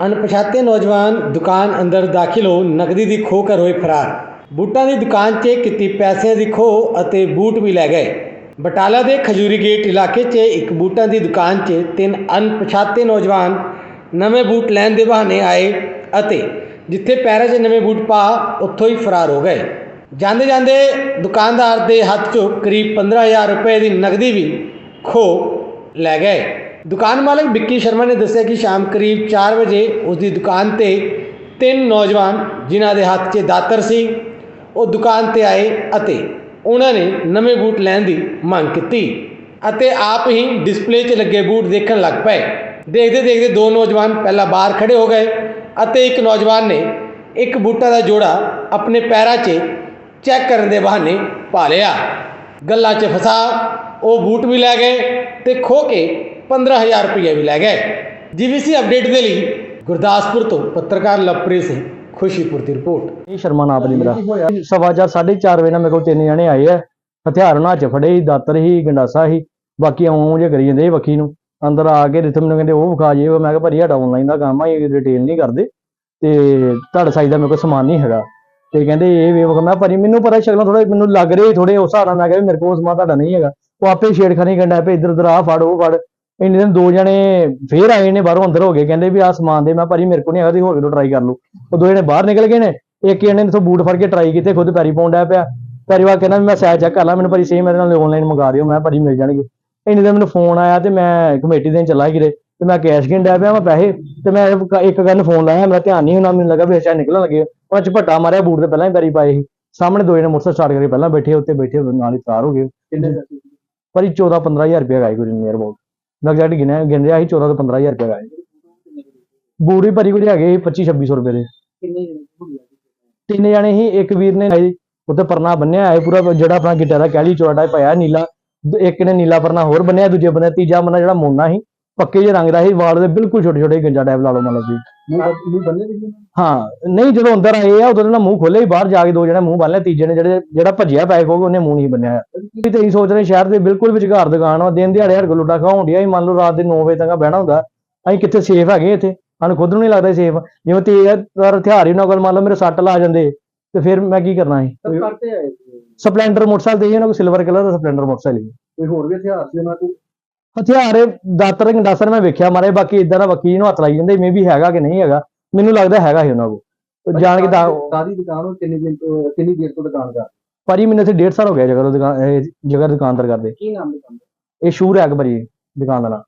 ਅਣਪਛਾਤੇ ਨੌਜਵਾਨ ਦੁਕਾਨ ਅੰਦਰ ਦਾਖਲ ਹੋ ਨਕਦੀ ਦੀ ਖੋਹ ਕਰ ਹੋਏ ਫਰਾਰ। ਬੂਟਾਂ ਦੀ ਦੁਕਾਨ 'ਚ ਕੀਤੀ ਪੈਸਿਆਂ ਦੀ ਖੋਹ ਅਤੇ ਬੂਟ ਵੀ ਲੈ ਗਏ। ਬਟਾਲਾ ਦੇ ਖਜੂਰੀ ਗੇਟ ਇਲਾਕੇ 'ਚ ਇੱਕ ਬੂਟਾਂ ਦੀ ਦੁਕਾਨ 'ਚ ਤਿੰਨ ਅਣਪਛਾਤੇ ਨੌਜਵਾਨ ਨਵੇਂ ਬੂਟ ਲੈਣ ਦੇ ਬਹਾਨੇ ਆਏ ਅਤੇ ਜਿੱਥੇ ਪੈਰਾਂ 'ਚ ਨਵੇਂ ਬੂਟ ਪਾ, ਉੱਥੋਂ ਹੀ ਫਰਾਰ ਹੋ ਗਏ। ਜਾਂਦੇ ਜਾਂਦੇ ਦੁਕਾਨਦਾਰ ਦੇ ਹੱਥ 'ਚੋਂ ਕਰੀਬ 15000 ਰੁਪਏ ਦੀ ਨਕਦੀ ਵੀ ਖੋਹ ਲੈ ਗਏ। ਦੁਕਾਨ ਮਾਲਕ ਵਿੱਕੀ ਸ਼ਰਮਾ ਨੇ ਦੱਸਿਆ ਕਿ ਸ਼ਾਮ ਕਰੀਬ 4 ਵਜੇ ਉਸ ਦੀ ਦੁਕਾਨ ਤੇ ਤਿੰਨ ਨੌਜਵਾਨ ਜਿਨ੍ਹਾਂ ਦੇ ਹੱਥ 'ਚ ਦਾਤਰ ਸੀ, ਉਹ ਦੁਕਾਨ ਤੇ ਆਏ ਅਤੇ ਉਹਨਾਂ ਨੇ ਨਵੇਂ ਬੂਟ ਲੈਣ ਦੀ ਮੰਗ ਕੀਤੀ ਅਤੇ ਆਪ ਹੀ ਡਿਸਪਲੇ 'ਚ ਲੱਗੇ ਬੂਟ ਦੇਖਣ ਲੱਗ ਪਏ। ਦੇਖਦੇ ਦੇਖਦੇ ਦੋ ਨੌਜਵਾਨ ਪਹਿਲਾਂ ਬਾਹਰ ਖੜੇ ਹੋ ਗਏ ਅਤੇ ਇੱਕ ਨੌਜਵਾਨ ਨੇ ਇੱਕ ਬੂਟਾਂ ਦਾ ਜੋੜਾ ਆਪਣੇ ਪੈਰਾਂ 'ਚ ਚੈੱਕ ਕਰਨ ਦੇ ਬਹਾਨੇ ਪਾ ਲਿਆ। ਗੱਲਾਂ 'ਚ ਫਸਾ, ਉਹ ਬੂਟ ਵੀ ਲੈ ਗਏ ਤੇ ਖੋ ਕੇ 15000 ਰੁਪਏ ਵੀ ਲੈ ਗਏ। ਜੀਵੀਸੀ ਅਪਡੇਟ ਦੇ ਲਈ ਗੁਰਦਾਸਪੁਰ ਤੋਂ ਪੱਤਰਕਾਰ ਲਵਪ੍ਰੀਤ ਸਿੰਘ ਖੁਸ਼ੀਪੁਰ ਦੀ ਰਿਪੋਰਟ। ਇਹ ਸ਼ਰਮਾ ਨਾਮ ਜੀ ਮੇਰਾ। ਸਵਾ ਚਾਰ ਸਾਢੇ ਚਾਰ ਵਜੇ ਨਾਲ ਮੇਰੇ ਕੋਲ ਤਿੰਨ ਜਣੇ ਆਏ ਆ। ਹਥਿਆਰ ਉਹਨਾਂ 'ਚ ਫੜੇ ਸੀ ਦਾਤਰ ਸੀ ਗੰਡਾਸਾ ਸੀ। ਬਾਕੀ ਆਉਂ ਜੇ ਕਰੀ ਜਾਂਦੇ ਵੱਖੀ ਨੂੰ। ਅੰਦਰ ਆ ਕੇ ਰਿਥਮ ਨੂੰ ਕਹਿੰਦੇ ਉਹ ਵਿਖਾ ਜੇ ਮੈਂ ਕਿਹਾ ਭਾਰੀ ਸਾਡਾ ਆਨਲਾਈਨ ਦਾ ਕੰਮ ਆ ਇਹ ਰਿਟੇਲ ਨਹੀਂ ਕਰਦੇ। ਤੇ ਤੁਹਾਡਾ ਸਾਈਜ਼ ਦਾ ਮੇਰੇ ਕੋਲ ਸਮਾਨ ਨਹੀਂ ਹੈਗਾ। ਤੇ ਕਹਿੰਦੇ ਇਹ ਵੇ ਮੈਂ ਭਾਰੀ ਮੈਨੂੰ ਪਤਾ ਸ਼ਕਲਾਂ ਥੋੜਾ ਮੈਨੂੰ ਲੱਗ ਰਹੀ ਥੋੜੇ ਉਸ ਨਾਲ ਮੈਂ ਕਿਹਾ ਮੇਰੇ ਕੋਲ ਸਮਾਨ ਤੁਹਾਡਾ ਨਹੀਂ ਹੈਗਾ। ਉਹ ਆਪੇ ਛੇੜਖਾਨੀ ਕੰਡਾ ਪਏ ਇੱਧਰ ਉੱਧਰ ਆ ਫੜ ਉਹ ਫੜ। ਇੰਨੇ ਦਿਨ ਦੋ ਜਣੇ ਫੇਰ ਆਏ ਨੇ ਬਾਹਰੋਂ ਅੰਦਰ ਹੋ ਗਏ ਕਹਿੰਦੇ ਵੀ ਆਹ ਸਮਾਨ ਦੇ ਮੈਂ ਭਾਰੀ ਮੇਰੇ ਕੋਲ ਨਹੀਂ ਹੈਗਾ ਤੁਸੀਂ ਹੋਰ ਕਿਤੋਂ ਟਰਾਈ ਕਰ ਲਓ। ਉਹ ਦੋ ਜਣੇ ਬਾਹਰ ਨਿਕਲ ਗਏ ਨੇ ਇੱਕ ਜਣੇ ਨੇ ਤੋਂ ਬੂਟ ਫੜ ਕੇ ਟਰਾਈ ਕੀਤੇ ਖੁਦ ਪੈਰੀ ਡਿਆ ਪਿਆ। ਪੈਰੀ ਵਾ ਕਹਿੰਦਾ ਮੈਂ ਸਾਈਜ਼ ਚੈੱਕ ਕਰ ਲਾਂ ਮੈਨੂੰ ਭਾਰੀ ਸਹੀ ਮੇਰੇ ਨਾਲ ਆਨਲਾਈਨ ਮੰਗਾ ਦਿਓ ਮੈਂ ਭਾਰੀ ਮਿਲ ਜਾਣਗੇ। ਇੰਨੇ ਦਿਨ ਮੈਨੂੰ ਫੋਨ ਆਇਆ ਤੇ ਮੈਂ ਕਮੇਟੀ ਦੇਣ ਚੱਲਾ ਕਿਰੇ ਤੇ ਮੈਂ ਕੈਸ਼ ਗਿਣ ਡਿਆ ਪਿਆ ਮੈਂ ਪੈਸੇ ਤੇ ਮੈਂ ਇੱਕ- ਗੱਲ ਫੋਨ ਲਾਇਆ ਮੇਰਾ ਧਿਆਨ ਨਹੀਂ ਹੋਣਾ ਮੈਨੂੰ ਲੱਗਾ ਵੀ ਅੱਛਾ ਨਿਕਲਣ ਲੱਗੇ। ਉਹਨਾਂ ਚ ਭੱਟਾ ਮਾਰਿਆ ਬੂਟ ਤੇ ਪਹਿਲਾਂ ਹੀ ਪੈਰੀ ਪਾਏ ਸੀ। ਸਾਹਮਣੇ ਦੋ ਜਣੇ ਮੋਟਰਸਾਈਕਲ ਸਟਾਰਟ ਕਰਕੇ ਪਹਿਲਾਂ ਬੈਠੇ ਉੱਤੇ ਬੈਠੇ ਨਾਲ ਹੀ ਫਰਾਰ ਹੋ ਗਏ। ਭਾਰੀ 14 15000 ਰੁਪਏ ਗਾਈ ਕੋਈ ਨੀਅਰ ਅਬਾਊਟ ਮੈਂ ਐਗਜ਼ੈਕਟ ਗਿਣਿਆ ਗਿਣ ਰਿਹਾ ਸੀ 14 ਤੋਂ 15000 ਰੁਪਏ ਬੂਟ ਵੀ ਭਾਰੀ ਕੋਈ ਹੈਗੇ 25 2600 ਰੁਪਏ ਦੇ। ਤਿੰਨ ਜਣੇ ਹੀ ਇੱਕ ਵੀਰ ਨੇ ਆਏ ਉੱਤੇ ਪਰਨਾ ਬੰਨਿਆ ਹੈ ਪੂਰਾ ਜਿਹੜਾ ਆਪਣਾ ਗਿੱਟਾ ਦਾ ਕਹਿਲੀ ਚੌੜਾ ਪਾਇਆ ਨੀਲਾ ਦ- ਇੱਕ ਨੇ ਨੀਲਾ ਪਰਨਾ ਹੋਰ ਬੰਨਿਆ ਦੂਜੇ ਬੰਨੇ ਤੀਜਾ ਬੰਨਾ ਜਿਹੜਾ ਮੋਨਾ ਸੀ। ਪੱਕੇ ਜਿਹੇ ਰੰਗ ਦਾ ਸੀ ਵਾਲ ਦੇ ਬਿਲਕੁਲ ਛੋਟੇ ਛੋਟੇ ਗੰਜਾ ਟਾਈਪ ਲਾ ਲਓ ਮਤਲਬ ਜੀ। ਹਾਂ ਨਹੀਂ ਜਦੋਂ ਅੰਦਰ ਆਏ ਆ ਉਦੋਂ ਇਹਨਾਂ ਮੂੰਹ ਖੋਲੇ ਹੀ ਬਾਹਰ ਜਾ ਕੇ ਦੋ ਜਣੇ ਮੂੰਹ ਬੰਨ ਲਿਆ ਤੀਜੇ ਨੇ ਜਿਹੜੇ ਜਿਹੜਾ ਭੱਜਿਆ ਪੈ ਕੋਗੇ ਉਹਨੇ ਮੂੰਹ ਨਹੀਂ ਬੰਨਿਆ ਵੀ ਤੇ ਸੋਚ ਰਹੇ ਸ਼ਹਿਰ ਦੇ ਬਿਲਕੁਲ ਵਿਚਕਾਰ ਦੁਕਾਨ ਆ ਦਿਨ ਦਿਹਾੜੇ ਸਾਡੇ ਕੋਲ ਲੁੱਟਾ ਖਾਉਣ ਡਿਆ ਅਸੀਂ ਮੰਨ ਲਓ ਰਾਤ ਦੇ 9 ਵਜੇ ਤੱਕ ਬਹਿਣਾ ਹੁੰਦਾ। ਅਸੀਂ ਕਿੱਥੇ ਸੇਫ ਹੈਗੇ ਇੱਥੇ? ਸਾਨੂੰ ਖੁਦ ਨੂੰ ਨਹੀਂ ਲੱਗਦਾ ਸੇਫ ਜਿਵੇਂ ਤੇਜ਼ ਹਥਿਆਰ ਹੀ ਉਹਨਾਂ ਕੋਲ ਮੰਨ ਲਓ ਮੇਰੇ ਸੱਟ ਲਾ ਜਾਂਦੇ ਤੇ ਫਿਰ ਮੈਂ ਕੀ ਕਰਨਾ ਸੀ? ਸਪਲੈਂਡਰ ਮੋਟਰਸਾਈਕਲ ਦੇ ਉਹਨਾਂ ਕੋਲ ਸਿਲਵਰ ਕਲਰ ਦਾ ਸਪਲੈਂਡਰ ਮੋਟਰਸਾਈਕਲ ਸੀ ਕੋਈ ਹੋਰ ਵੀ ਹਥਿਆਰ ਸੀ ਉਹਨਾਂ ਕੋਲ? ਹਥਿਆਰ ਦਾਤਰ ਗੰਡਾਸਰ ਮੈਂ ਵੇਖਿਆ ਮਾਰੇ ਬਾਕੀ ਇਦਾਂ ਦਾ ਵਕੀਲ ਨੂੰ ਹੱਥ ਲਾਈ ਜਾਂਦੇ ਮੇ ਵੀ ਹੈਗਾ ਕਿ ਨਹੀਂ ਹੈਗਾ ਮੈਨੂੰ ਲੱਗਦਾ ਹੈਗਾ ਹੀ ਉਹਨਾਂ ਕੋਲ। ਜਾਣ ਕੇ ਤਾਂ ਕਾਦੀ ਦੁਕਾਨ ਉਹ ਕਿੰਨੀ ਦਿਨ ਤੋਂ ਕਿੰਨੀ ਦੇਰ ਤੋਂ ਦੁਕਾਨ ਕਰ ਪਰੀ ਮੈਨੂੰ ਇੱਥੇ 1.5 ਸਾਲ ਹੋ ਗਿਆ ਜਗਰ ਦੁਕਾਨ ਜਗਰ ਦੁਕਾਨਦਾਰ ਕਰਦੇ। ਕੀ ਨਾਮ ਦੁਕਾਨ ਇਹ ਸ਼ੂਰ ਹੈ ਅਕਬਰੀ ਦੁਕਾਨ ਦਾ। ਨਾਮ